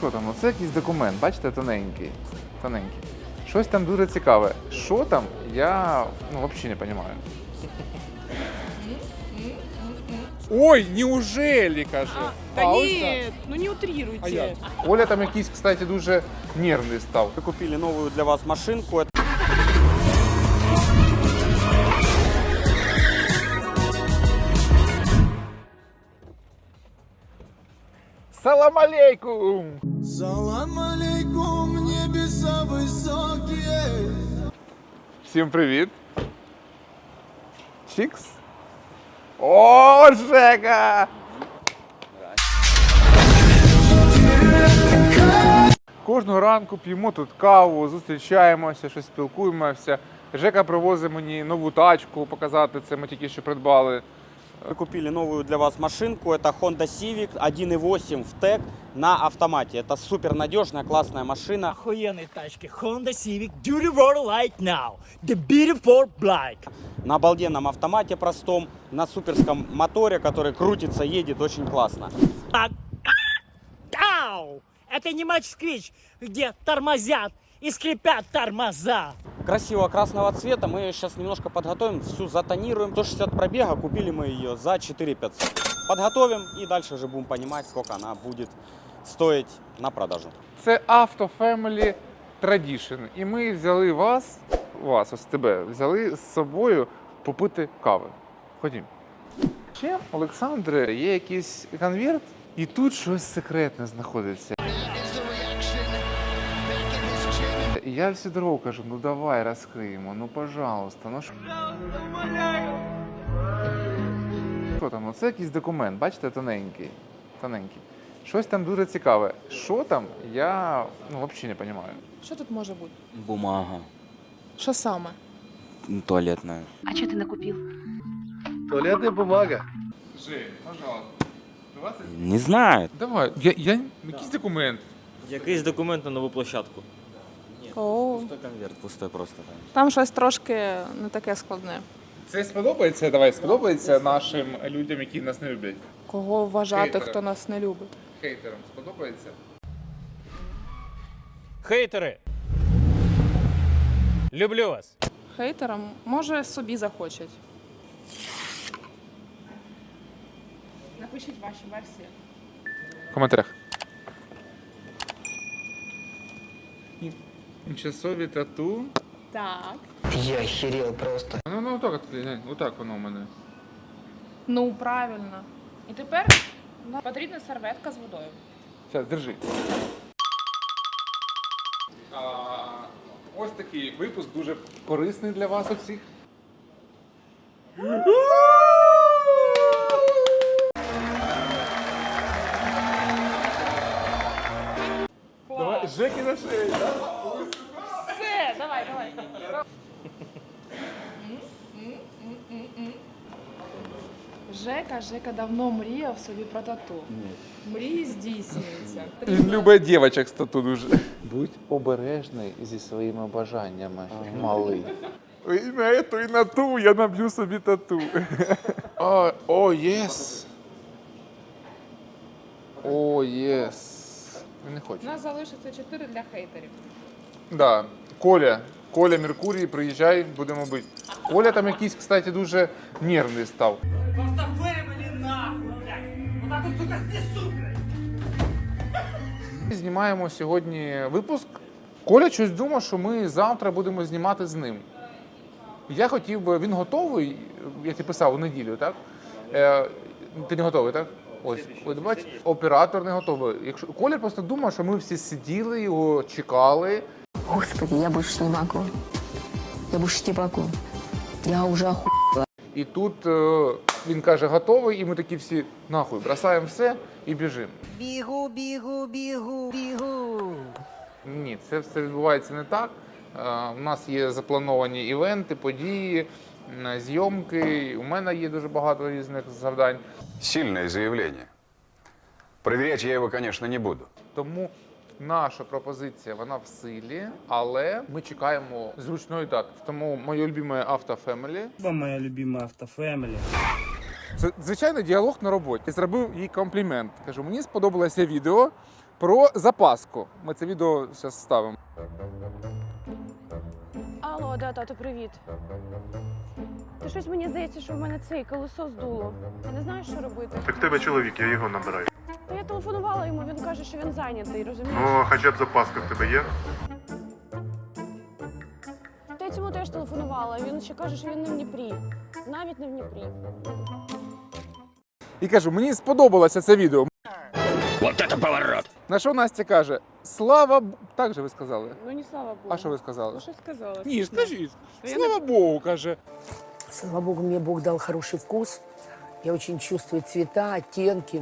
Що там? Ну це якийсь документ, бачите, тоненький. Тоненький. Щось там дуже цікаве. Що там, я ну, взагалі не розумію. Ой, неужели, каже. Да А, ось нет, ну не А утрируйте. як? Оля там якийсь, кстати, дуже нервний став. Мы купили новую для вас машинку. Это Салам алейкум! Салам алейкум, небеса высокие. Всім привіт! Чікс! О, Жека! Кожного ранку п'ємо тут каву, зустрічаємося, щось спілкуємося. Жека привозить мені нову тачку показати, це ми тільки що придбали. Мы купили новую для вас машинку. Это Honda Civic 1.8 в ТЭК на автомате. Это супер надежная, классная машина. охуенной тачки Honda Civic Duty World Light Now. The beautiful black. На обалденном автомате простом, на суперском моторе, который крутится, едет очень классно. А- Ау! Это не матч-сквич, где тормозят и скрипят тормоза. Красивого красного цвета. Мы ее сейчас немножко подготовим, всю затонируем. 160 пробега, купили мы ее за 4 500. Подготовим и дальше уже будем понимать, сколько она будет стоить на продажу. Це Auto Family Tradition. І ми взяли вас, вас, ось тебе, взяли з собою попити кави. Ходім. Ще, Олександре, є якийсь конверт, і тут щось секретне знаходиться. І я всю дорогу кажу, ну давай розкриємо, ну пожалуйста, ну що. Що там? Ну це якийсь документ, бачите, тоненький. Тоненький. Щось там дуже цікаве. Що там, я ну, взагалі не розумію. Що тут може бути? Бумага Що саме? туалетная. А что ты накупил? Туалетная бумага. Жень, пожалуйста. 20? Не знаю. Давай, я, я... якийсь документ. Якийсь документ на нову площадку. О, Пустой конверт, пустой просто. там. там щось трошки не таке складне. Це сподобається, давай, сподобається нашим людям, які нас не люблять. Кого вважати, Хейтери. хто нас не любить? Хейтерам сподобається? Хейтери! Люблю вас! Хейтерам може собі захочуть. Напишіть ваші версії. В коментарях. Тимчасові тату. Так. Я охерел просто. Ну, ну, отак, от, глянь, отак воно у мене. Ну, правильно. І тепер нам потрібна серветка з водою. Зараз, держи. А, ось такий випуск дуже корисний для вас усіх. Давай, Жеки на шею, так? Давай, давай. Жека, Жека давно мріяв собі про тату. Мрії здійснюються. Він любить дівчаток з тату дуже. Будь обережний зі своїми бажаннями, малий. І на ту, і на ту я наб'ю собі тату. О, о, єс. О, єс. Він не У нас залишиться 4 для хейтерів. Да. Коля. Коля Меркурій, приїжджай, будемо бити. Коля там якийсь, кстати, дуже нервний став. Просто вырвали нахуй, блядь. Вот так сука, снесу, блядь. Ми знімаємо сьогодні випуск. Коля щось думав, що ми завтра будемо знімати з ним. Я хотів би, він готовий, я ти писав у неділю, так? Е, ти не готовий, так? Ось, от бач, оператор не готовий. Якщо Коля просто думав, що ми всі сиділи, його чекали. Господи, я больше не могу. Я больше не могу. Я уже оху... І тут е, він каже, готовий, і ми такі всі нахуй, бросаємо все і біжимо. Бегу, бегу, бегу, бегу. Ні, це все відбувається не так. Е, У нас є заплановані івенти, події, м, зйомки. У мене є дуже багато різних завдань. Сильное заявление. Проверять я его, конечно, не буду. Тому наша пропозиція вона в силі, але ми чекаємо зручної дати. Тому моє любиме авто Family. Моя любимая автофэмили. Це звичайний діалог на роботі. Зробив їй комплімент. Кажу, мені сподобалося відео. про запаску. Ми це відео зараз ставимо. Алло, да, тато, привіт. Ти щось мені здається, що в мене цей колесо здуло. Я не знаю, що робити. Так в тебе чоловік, я його набираю. Та я телефонувала йому, він каже, що він зайнятий, розумієш? Ну, хоча б запаска в тебе є. Та я цьому теж телефонувала. Він ще каже, що він не в Дніпрі. Навіть не в Дніпрі. І кажу, мені сподобалося це відео. На що Настя каже: Слава Б... Так же ви сказали. Ну не слава Богу. А що ви сказали? Ну що сказала? Ні, скажіть. Слава Богу, каже. Слава богу, мне Бог дал хороший вкус. Я очень чувствую цвета, оттенки.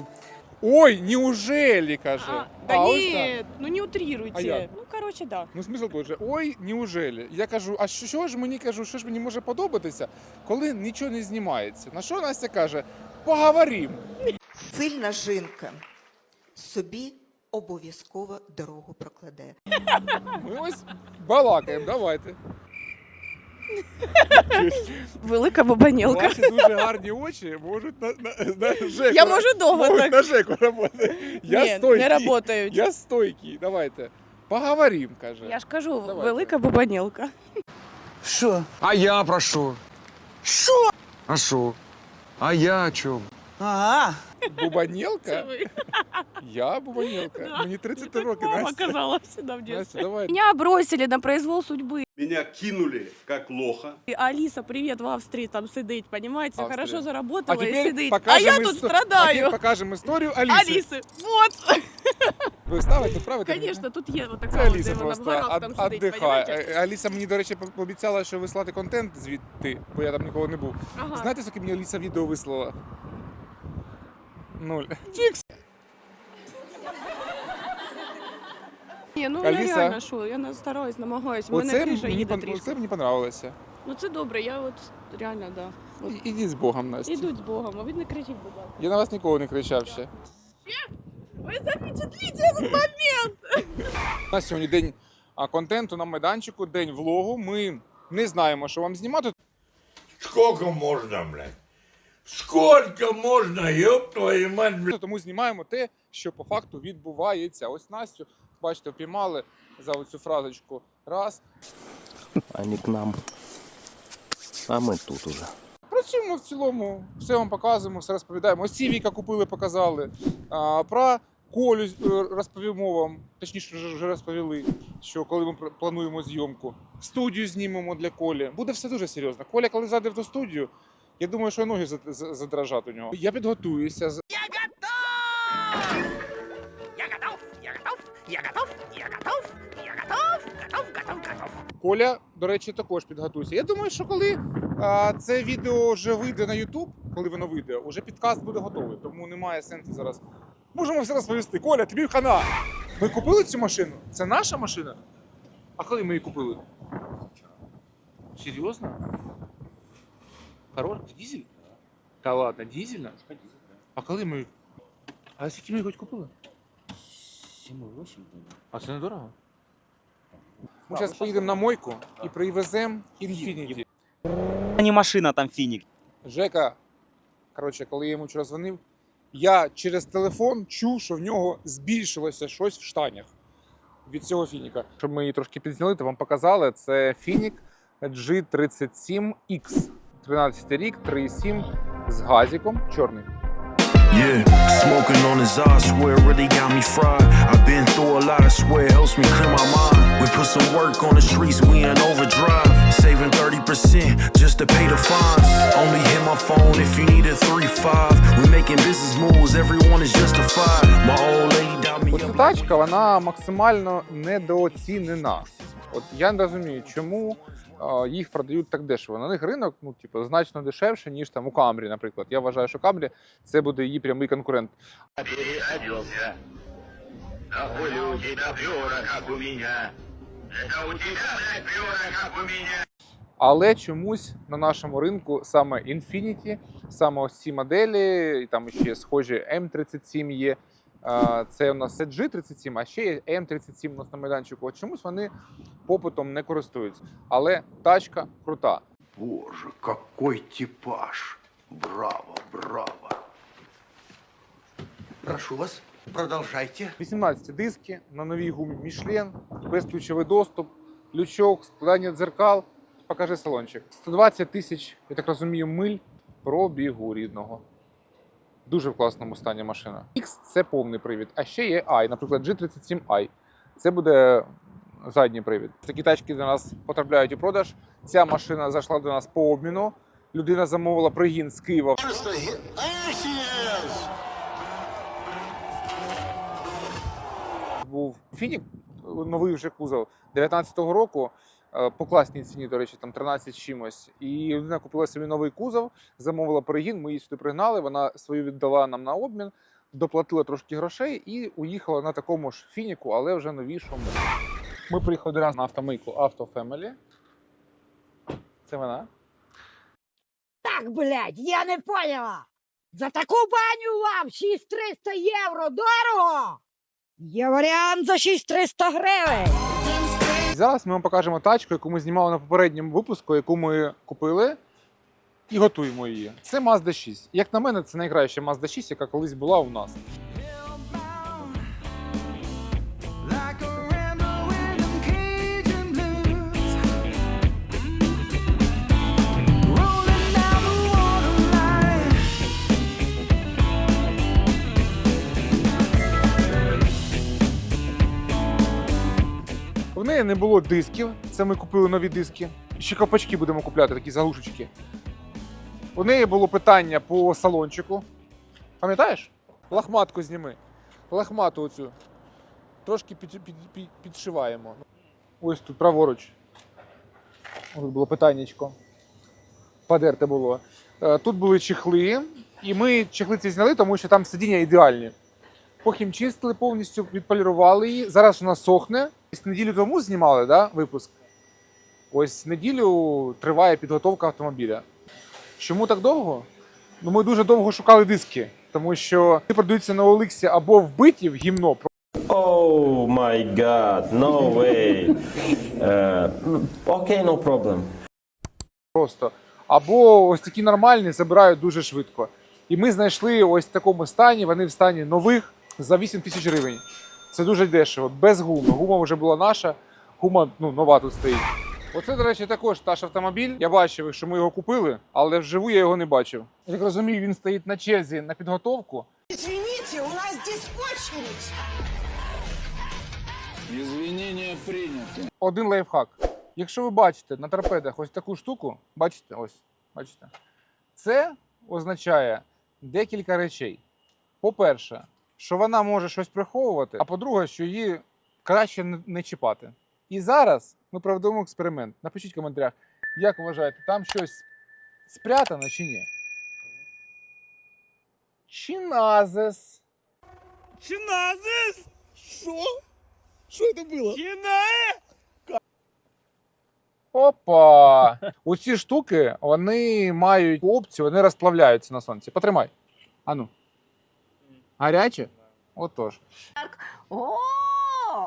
Ой, неужели, каже. А, да ось ні, так. ну не утрируйте. А як? Ну, короче, да. Ну, смисл той же. Ой, неужели? Я кажу, а що, що ж мені кажу, що ж мені може подобатися, коли нічого не знімається? На що Настя каже? Поговорім. Сильна жінка собі обов'язково дорогу прокладе. Ми ось балакаємо, давайте. Велика бабанілка. Ваші дуже гарні очі можуть на, на, на Жеку. Я можу довго можуть так. на Жеку працювати. Я Ні, стойкий. не работають. Я стойкий. Давайте. Поговорим, каже. Я ж кажу, Давайте. велика бабанілка. Що? А я прошу. Що? А що? А я о чем? Ага. Бубанілка? Я бубанілка. Мені 30 років, Настя. казала всегда в Настя, давай. Меня бросили на произвол судьбы. Меня кинули, як лоха. И Алиса, привет, в Австрии там сидить, понимаете? Австрия. Хорошо А заработала и теперь сидить. А покажем я ис- тут А страдаю. теперь покажемо історію Аліси. Алисы, вот, Ви ставите, правите? конечно, тут є вот Це така, от, Аліса де вона в просто горах там од- сидить, віддихає. понимаете? Е, Аліса мені, до речі, по- пообіцяла, що вислати контент звідти, бо я там ніколи не був. Ага. Знаєте, скільки мені Аліса відео вислала? Нуль. Чікс. Ні, ну Аліса? я реально що, я не стараюсь, намагаюсь, в мене Оце криша мені, їде пон- трішки. оце мені понравилося. Ну це добре, я от реально, да. От. І- Ідіть з Богом, Настя. Ідуть з Богом, а ви не кричіть, будь ласка. Я на вас ніколи не кричав ще. Ви запечатліть этот момент! У нас сьогодні день а, контенту на майданчику, день влогу. Ми не знаємо, що вам знімати. Сколько можна, блядь? Сколько можна, ёб твою мать, блядь? Тому знімаємо те, що по факту відбувається. Ось Настю, бачите, впіймали за оцю фразочку. Раз. Они к нам. А мы тут уже. Працюємо в цілому, все вам показуємо, все розповідаємо. Ось ці Віка купили, показали. А, про Колю е, розповімо вам, точніше вже розповіли, що коли ми плануємо зйомку. Студію знімемо для Колі. Буде все дуже серйозно. Коля, коли зайде в ту студію, я думаю, що ноги задрожать у нього. Я підготуюся. з- Коля, до речі, також підготуйся. Я думаю, що коли а, це відео вже вийде на YouTube, коли воно вийде, уже підкаст буде готовий, тому немає сенсу зараз. Можемо все розповісти. Коля, тобі хана. Ми купили цю машину? Це наша машина? А коли ми її купили? Серйозно? Хорош? Дізель? Та ладно, дізельна? А коли ми. А скільки ми хоч купили? 7,8 А це недорого. Ми зараз поїдемо на мойку і привеземо Infiniti. Не машина, там финик. Жека, коротше, коли я йому вчора дзвонив, я через телефон чув, що в нього збільшилося щось в штанях від цього фініка. Щоб ми її трошки підзняли, то вам показали. Це фінік G37X. 13 рік, 3,7 з газиком, чорний. Saving 30% just to pay the fines. Only hit my phone if you need a 3-5. We making business moves, everyone is justified. My old lady dialed me Оця тачка вона максимально недооцінена. От я не розумію, чому а, їх продають так дешево. На них ринок ну, типу, значно дешевше, ніж там у Камрі, наприклад. Я вважаю, що Камрі це буде її прямий конкурент. Але чомусь на нашому ринку саме Infiniti, саме ось ці моделі, і там ще схожі M37 є. Це у нас G37, а ще є M37 у нас на майданчику. От чомусь вони попитом не користуються. Але тачка крута. Боже, какой типаж. Браво, браво. Прошу вас. Продолжайте. 18 диски на новій гумі Мішлен, безключовий доступ, лючок, складання дзеркал. Покажи салончик. 120 тисяч, я так розумію, миль пробігу рідного. Дуже в класному стані машина. X це повний привід, а ще є i, наприклад, G37i. Це буде задній привід. Такі тачки до нас потрапляють у продаж. Ця машина зайшла до нас по обміну. Людина замовила пригін з Києва був Фінік, новий вже кузов 19-го року. е, По класній ціні, до речі, там 13 чимось. І людина купила собі новий кузов, замовила перегін, ми її сюди пригнали. Вона свою віддала нам на обмін, доплатила трошки грошей і уїхала на такому ж фініку, але вже новішому. Ми приїхали до на автомийку Auto Family. Це вона. Так, блядь, я не поняла. За таку баню вам 6300 євро дорого. Є варіант за 6300 гривень. Зараз ми вам покажемо тачку, яку ми знімали на попередньому випуску, яку ми купили і готуємо її. Це Mazda 6. Як на мене, це найкраща Mazda 6, яка колись була у нас. Неї не було дисків. Це ми купили нові диски. Ще копачки будемо купляти, такі заглушечки. У неї було питання по салончику. Пам'ятаєш? Лахматку зніми. Лахмату оцю. Трошки під, під, під, підшиваємо. Ось тут праворуч. Тут було питаннячко. Подерте було. Е, Тут були чехли, і ми чехли ці зняли, тому що там сидіння ідеальні. Похімчистили повністю, відполірували її. Зараз вона сохне. Ось Неділю тому знімали да, випуск. Ось неділю триває підготовка автомобіля. Чому так довго? Ну, ми дуже довго шукали диски, тому що вони продаються на Оликсі або вбиті в гімно Oh my god, no way. Uh, okay, no problem. просто. Або ось такі нормальні забирають дуже швидко. І ми знайшли ось в такому стані, вони в стані нових за 8 тисяч гривень. Це дуже дешево, без гуми. Гума вже була наша, гума ну, нова тут стоїть. Оце, до речі, також наш автомобіль. Я бачив, що ми його купили, але вживу я його не бачив. Я так розумію, він стоїть на черзі на підготовку. Извините, у нас здесь очередь. Извинения приняты. Один лайфхак. Якщо ви бачите на торпедах ось таку штуку, бачите, ось, бачите, це означає декілька речей. По-перше, що вона може щось приховувати, а по-друге, що її краще не- чіпати. І зараз ми проведемо експеримент. Напишіть в коментарях, як вважаєте, там щось спрятано чи ні. Чиназес. Чиназис? Що? Що це було? Чинае? Опа! Оці штуки вони мають опцію, вони розплавляються на сонці. Потримай. Ану. Гаряче? Отож. О,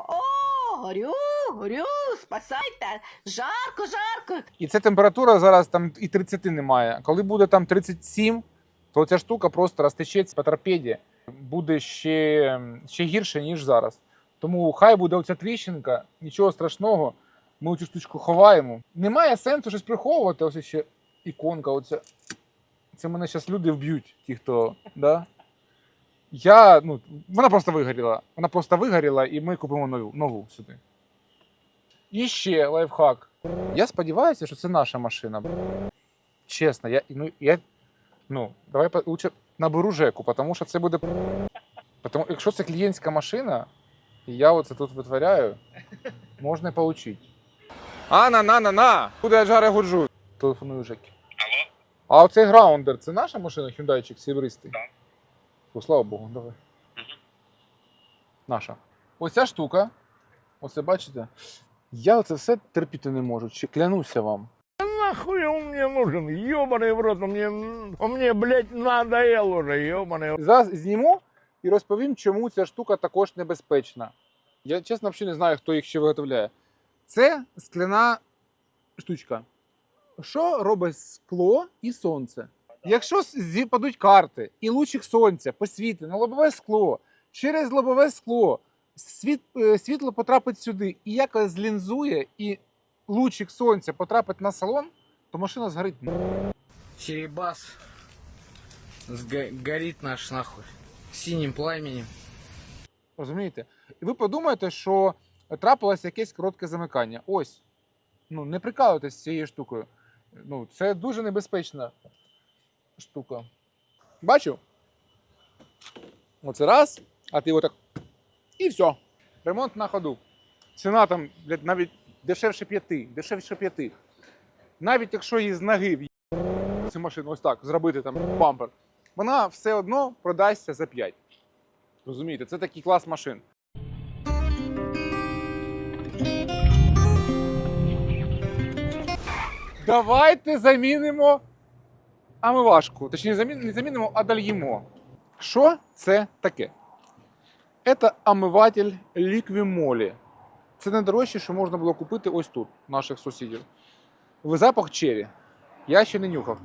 о, горю, горю, спасайте. Жарко, жарко. І ця температура зараз там і 30 немає. Коли буде там 37, то ця штука просто розтечеться по торпеді. Буде ще, ще гірше, ніж зараз. Тому хай буде оця тріщинка, нічого страшного. Ми цю штучку ховаємо. Немає сенсу щось приховувати. Ось ще іконка. Оця. Це мене зараз люди вб'ють, ті, хто. Да? Я, ну, вона просто вигоріла. Вона просто вигоріла, і ми купимо нову, нову сюди. І ще лайфхак. Я сподіваюся, що це наша машина. Чесно, я, ну, я, ну, давай лучше наберу Жеку, тому що це буде. Тому, якщо це клієнтська машина, і я оце тут витворяю, можна і отримати. А, на, на, на, на! Куди я жаре годжу? Телефоную Жекі. Алло? А оцей граундер це наша машина, хюндайчик сібристий? Так. Фу, слава Богу, давай. Наша. Ось ця штука. Оце бачите? Я це все терпіти не можу. Чи клянуся вам. Нахуй он мне нужен? Ёбаный в рот, он мне, он мне, блядь, надоел уже, ёбаный. Зараз зніму і розповім, чому ця штука також небезпечна. Я чесно взагалі не знаю, хто їх ще виготовляє. Це скляна штучка. Що робить скло і сонце? Якщо зіпадуть карти і лучик сонця посвіти на лобове скло, через лобове скло світ, е, світло потрапить сюди і якось злінзує, і лучик сонця потрапить на салон, то машина згорить. Черебас. Горит наш нахуй. Синим пламенем. Розумієте? І ви подумаєте, що трапилось якесь коротке замикання. Ось. Ну, не прикалуйтесь з цією штукою. Ну, це дуже небезпечна штука. Бачив? Оце раз, а ти отак. І все. Ремонт на ходу. Ціна там блядь, навіть дешевше п'яти. Дешевше п'яти. Навіть якщо її з ноги цю машину ось так зробити там бампер, вона все одно продасться за 5. Розумієте, це такий клас машин. Давайте замінимо омивашку. Точніше, не замінимо, а дольємо. Що це таке? Це омиватель ліквімолі. Це найдорожче, що можна було купити ось тут, наших сусідів. В запах чері. Я ще не нюхав.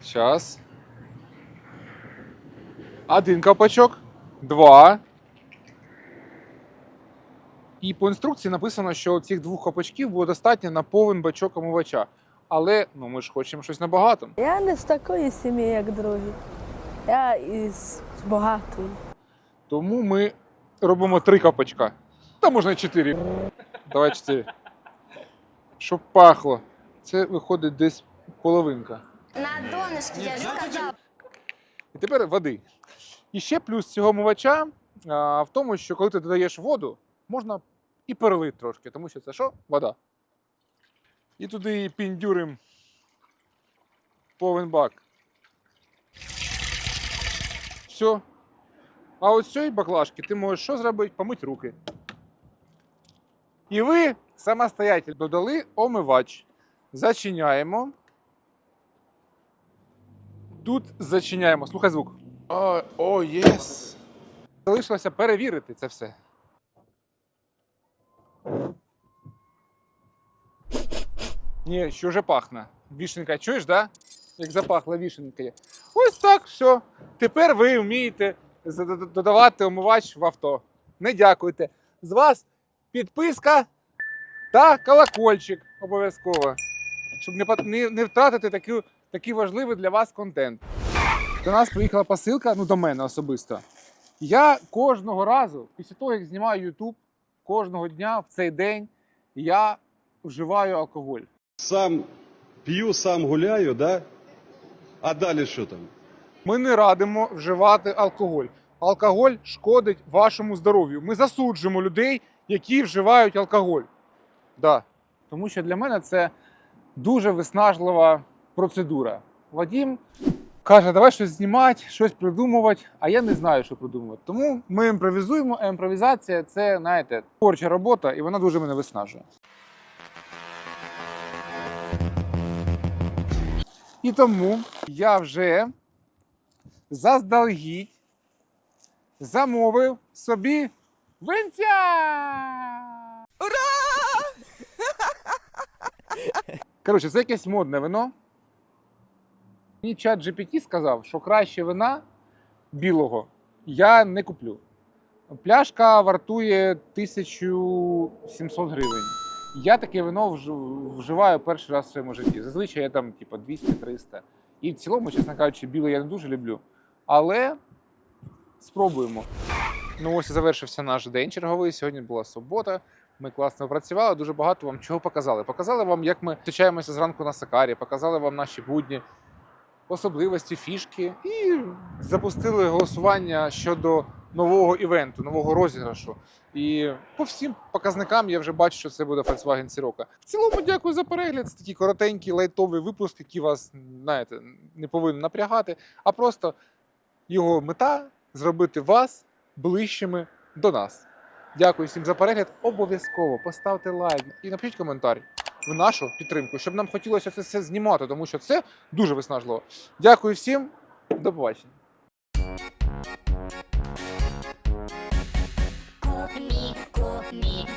Сейчас. Один колпачок, два. І по інструкції написано, що цих двох колпачків було достатньо на повен бачок омивача. Але ну ми ж хочемо щось набагато. Я не з такої сім'ї, як другі. Я із багатої. Тому ми робимо три колпачка. Та можна чотири. Давай чотири. Щоб пахло. Це виходить десь половинка. На донышке, я же сказала. І тепер води. І ще плюс цього омивача а, в тому, що коли ти додаєш воду, можна і перелити трошки, тому що це що? Вода. І туди піндюрим повен бак. Все. А ось цієї баклажки ти можеш що зробити? Помити руки. І ви самостоятельно додали омивач. Зачиняємо. Тут зачиняємо. Слухай звук. О, о, єс. Залишилося перевірити це все. Ні, що вже пахне. Вішенка, чуєш, да? Як запахла вішенка. Ось так, все. Тепер ви вмієте додавати омивач в авто. Не дякуйте. З вас підписка та колокольчик обов'язково. Щоб не, не, втратити таку, такий важливий для вас контент. До нас приїхала посилка, ну до мене особисто. Я кожного разу, після того, як знімаю YouTube, кожного дня в цей день я вживаю алкоголь. Сам п'ю, сам гуляю, да? А далі що там? Ми не радимо вживати алкоголь. Алкоголь шкодить вашому здоров'ю. Ми засуджуємо людей, які вживають алкоголь. Да. Тому що для мене це дуже виснажлива процедура. Вадім каже, давай щось знімати, щось придумувати, а я не знаю, що придумувати. Тому ми імпровізуємо, а імпровізація це, знаєте, творча робота, і вона дуже мене виснажує. І тому я вже заздалегідь замовив собі винця! Ура! Коротше, це якесь модне вино. Мені чат GPT сказав, що краще вина білого я не куплю. Пляшка вартує 1700 гривень. Я таке вино вживаю перший раз в своєму житті. Зазвичай я там, типу, 200-300. І в цілому, чесно кажучи, біле я не дуже люблю. Але спробуємо. Ну ось і завершився наш день черговий. Сьогодні була субота. Ми класно працювали, дуже багато вам чого показали. Показали вам, як ми зустрічаємося зранку на Сакарі, показали вам наші будні, особливості, фішки і запустили голосування щодо нового івенту, нового розіграшу. І по всім показникам я вже бачу, що це буде Volkswagen Sirocco. В цілому дякую за перегляд. Це такий коротенький лайтовий випуск, який вас, знаєте, не повинен напрягати, а просто його мета зробити вас ближчими до нас. Дякую всім за перегляд. Обов'язково поставте лайк і напишіть коментар в нашу підтримку, щоб нам хотілося це все знімати, тому що це дуже виснажливо. Дякую всім, до побачення. Me,